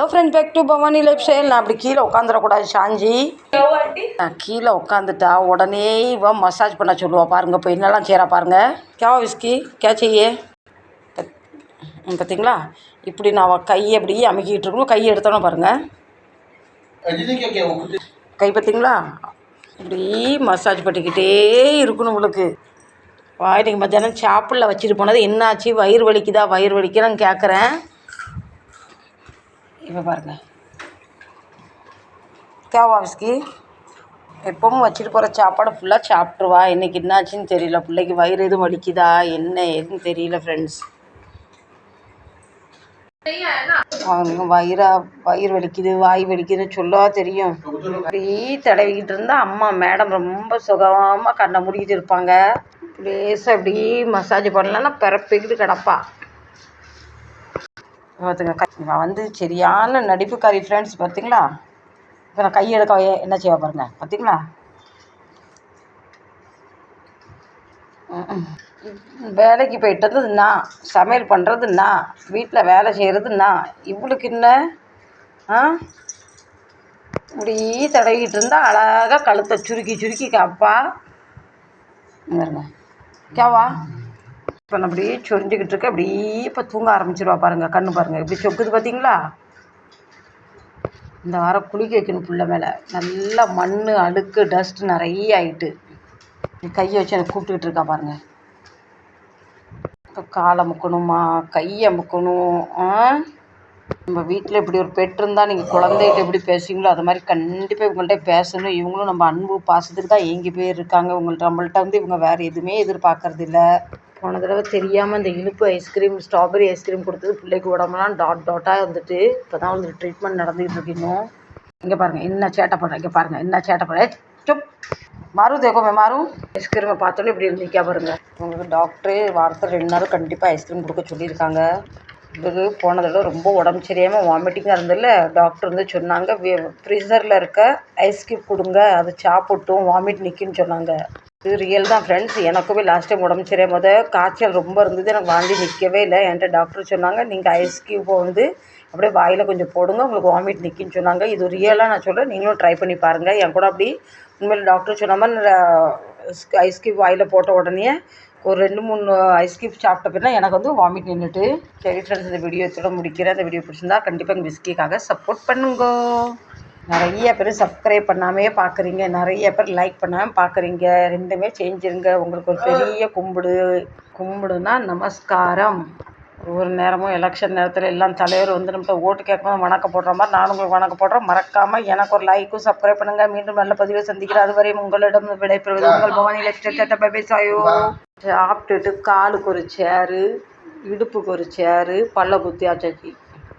Hello friend back to Bhavani lifestyle நான் அப்படி கீழே உட்காந்துடக்கூடாது ஷாஞ்சி. நான் கீழே உட்காந்துட்டா உடனே இவன் மசாஜ் பண்ண சொல்லுவா. பாருங்க இப்போ என்னெல்லாம் செய்கிறா பாருங்க. கே விஸ்கி? கே செய்யே? பார்த்தீங்களா இப்படி நான் கையை அப்படி அமுக்கிட்டு இருக்கணும். கையை எடுத்தோன்னே பாருங்கள் கை பார்த்தீங்களா இப்படி மசாஜ் பண்ணிக்கிட்டே இருக்கணும் உங்களுக்கு வாயிட்டு மத்தியானம் சாப்பிளில் வச்சுட்டு போனது. என்னாச்சு? வயிறு வலிக்குதா? வயிறு வலிக்கிறான்னு கேட்குறேன் இப்போ பாருங்கள் தேவாவிஸ்கி எப்பவும் வச்சுட்டு போகிற சாப்பாடு ஃபுல்லாக சாப்பிட்ருவா இன்னைக்கு என்னாச்சுன்னு தெரியல. பிள்ளைக்கு வயிறு எதுவும் வலிக்குதா? என்ன? ஏதுன்னு தெரியல ஃப்ரெண்ட்ஸ் அவங்க வயிறா வயிறு வலிக்குது வாய் வலிக்குதுன்னு சொல்லவா தெரியும். அப்படியே தடவிக்கிட்டு இருந்தா அம்மா மேடம் ரொம்ப சுகமாக கண்ணை முடிக்கிட்டு இருப்பாங்க. லேசாக இப்படி மசாஜ் பண்ணலன்னா பிறப்பிக்கிட்டு கிடப்பா. பார்த்துங்க நான் இவன் வந்து சரியான நடிப்புக்காரி ஃப்ரெண்ட்ஸ் பார்த்தீங்களா இப்போ நான் கையெடுக்க அவ என்ன செய்வா பாருங்க பார்த்தீங்களா வேலைக்கு போயிட்டு நான் சமையல் பண்ணுறது நான் வீட்டில் வேலை செய்கிறது நான் இவளுக்கு என்ன? ஆ? இப்படி தடவிக்கிட்டு இருந்தால் அழகாக கழுத்தை சுருக்கி சுருக்கி காப்பா. இங்க இருங்க கேவா. இப்போ நான் அப்படியே சொரிஞ்சுக்கிட்டு இருக்கு அப்படியே இப்போ தூங்க ஆரம்பிச்சிருவா பாருங்கள் கண்ணு பாருங்கள் இப்படி சொக்குது பார்த்தீங்களா இந்த வாரம் குளிக்க வைக்கணும் புள்ள மேலே. நல்லா மண் அழுக்கு டஸ்ட் நிறைய ஆயிட்டு. கையை வச்சு எனக்கு கூப்பிட்டுக்கிட்டு இருக்கா பாருங்க. இப்போ காலை முக்கணுமா? கையை முக்கணும். ஆ? நம்ம வீட்டில் இப்படி ஒரு பெட் இருந்தால் நீங்கள் குழந்தைகிட்ட எப்படி பேசுவீங்களோ அது மாதிரி கண்டிப்பாக இவங்கள்ட்ட பேசணும். இவங்களும் நம்ம அன்பு பாசத்துக்கு தான் ஏங்கி போயிருக்காங்க. இவங்கள்ட்ட நம்மள்ட்ட வந்து இவங்க வேறு எதுவுமே எதிர்பார்க்கறதில்ல போன தடவை தெரியாமல் இந்த இனிப்பு ஐஸ்கிரீம் ஸ்ட்ராபெரி ஐஸ்கிரீம் கொடுத்தது பிள்ளைக்கு உடம்புலாம் டாட் டாட்டாக வந்துட்டு இப்போ தான் வந்து ட்ரீட்மெண்ட் நடந்துகிட்டு இருக்கு இன்னும். இங்கே பாருங்கள் என்ன சேட்டை பண்ணுறேன் இங்கே பாருங்கள் என்ன சேட்டை பண்ணுறேன் சுப் மாறு தேக்கோமே மாறும் ஐஸ்கிரீமை பார்த்தோன்னே இப்படி இருந்திக்கா பாருங்கள் உங்களுக்கு டாக்டரு வாரத்தில் ரெண்டு நாள் கண்டிப்பாக ஐஸ்கிரீம் கொடுக்க சொல்லியிருக்காங்க. இவருக்கு போன தடவை ரொம்ப உடம்பு சரியாமல் வாமிட்டிங்காக இருந்ததில்ல டாக்டர் வந்து சொன்னாங்க ஃப்ரீசரில் இருக்க ஐஸ்கிரீம் கொடுங்க அது சாப்பிட்டும் வாமிட் நிற்குன்னு சொன்னாங்க. இது ரியல் தான் ஃப்ரெண்ட்ஸ் எனக்குமே லாஸ்ட் டைம் உடம்பு சரியாக போது காய்ச்சல் ரொம்ப இருந்தது. எனக்கு வாந்தி நிற்கவே இல்லை. என்கிட்ட டாக்டர் சொன்னாங்க நீங்கள் ஐஸ் க்யூப்பை வந்து அப்படியே வாயில் கொஞ்சம் போடுங்க. உங்களுக்கு வாமிட் நிற்கின்னு சொன்னாங்க. இது ரியலாக நான் சொல்கிறேன் நீங்களும் ட்ரை பண்ணி பாருங்கள் என் கூட அப்படி உண்மையில் டாக்டர் சொன்ன மாதிரி ஐஸ் க்யூப் வாயில் போட்ட உடனே ஒரு ரெண்டு மூணு ஐஸ் க்யூப் சாப்பிட்ட பின்னா எனக்கு வந்து வாமிட் நின்றுட்டு சரி ஃப்ரெண்ட்ஸ் இந்த வீடியோ எத்தோட முடிக்கிறேன். இந்த வீடியோ பிடிச்சிருந்தா கண்டிப்பாக எங்கள் பிஸ்கிக்காக சப்போர்ட் பண்ணுங்க. நிறைய பேர் சப்ஸ்கிரைப் பண்ணாமே பார்க்குறீங்க நிறைய பேர் லைக் பண்ணாமல் பார்க்குறீங்க ரெண்டுமே செஞ்சுருங்க உங்களுக்கு ஒரு பெரிய கும்பிடு கும்பிடுனா நமஸ்காரம். ஒவ்வொரு நேரமும் எலெக்ஷன் நேரத்தில் எல்லாம் தலைவர் வந்து நம்மகிட்ட ஓட்டு கேட்கும்போது வணக்கம் போடுற மாதிரி நானும் உங்களுக்கு வணக்கம் போடுறேன். மறக்காமல் எனக்கு ஒரு லைக்கும் சப்ஸ்கிரைப் பண்ணுங்கள் மீண்டும் நல்ல பதிவை சந்திக்கிறேன். அதுவரை உங்களிடம் விடைபெறுவது உங்கள் பவானி லெஃப்ட் பை சாயோ. சாப்பிட்டுட்டு காலுக்கு ஒரு சேரு இடுப்புக்கு ஒரு சேரு பல்ல குத்தி ஆச்சாச்சி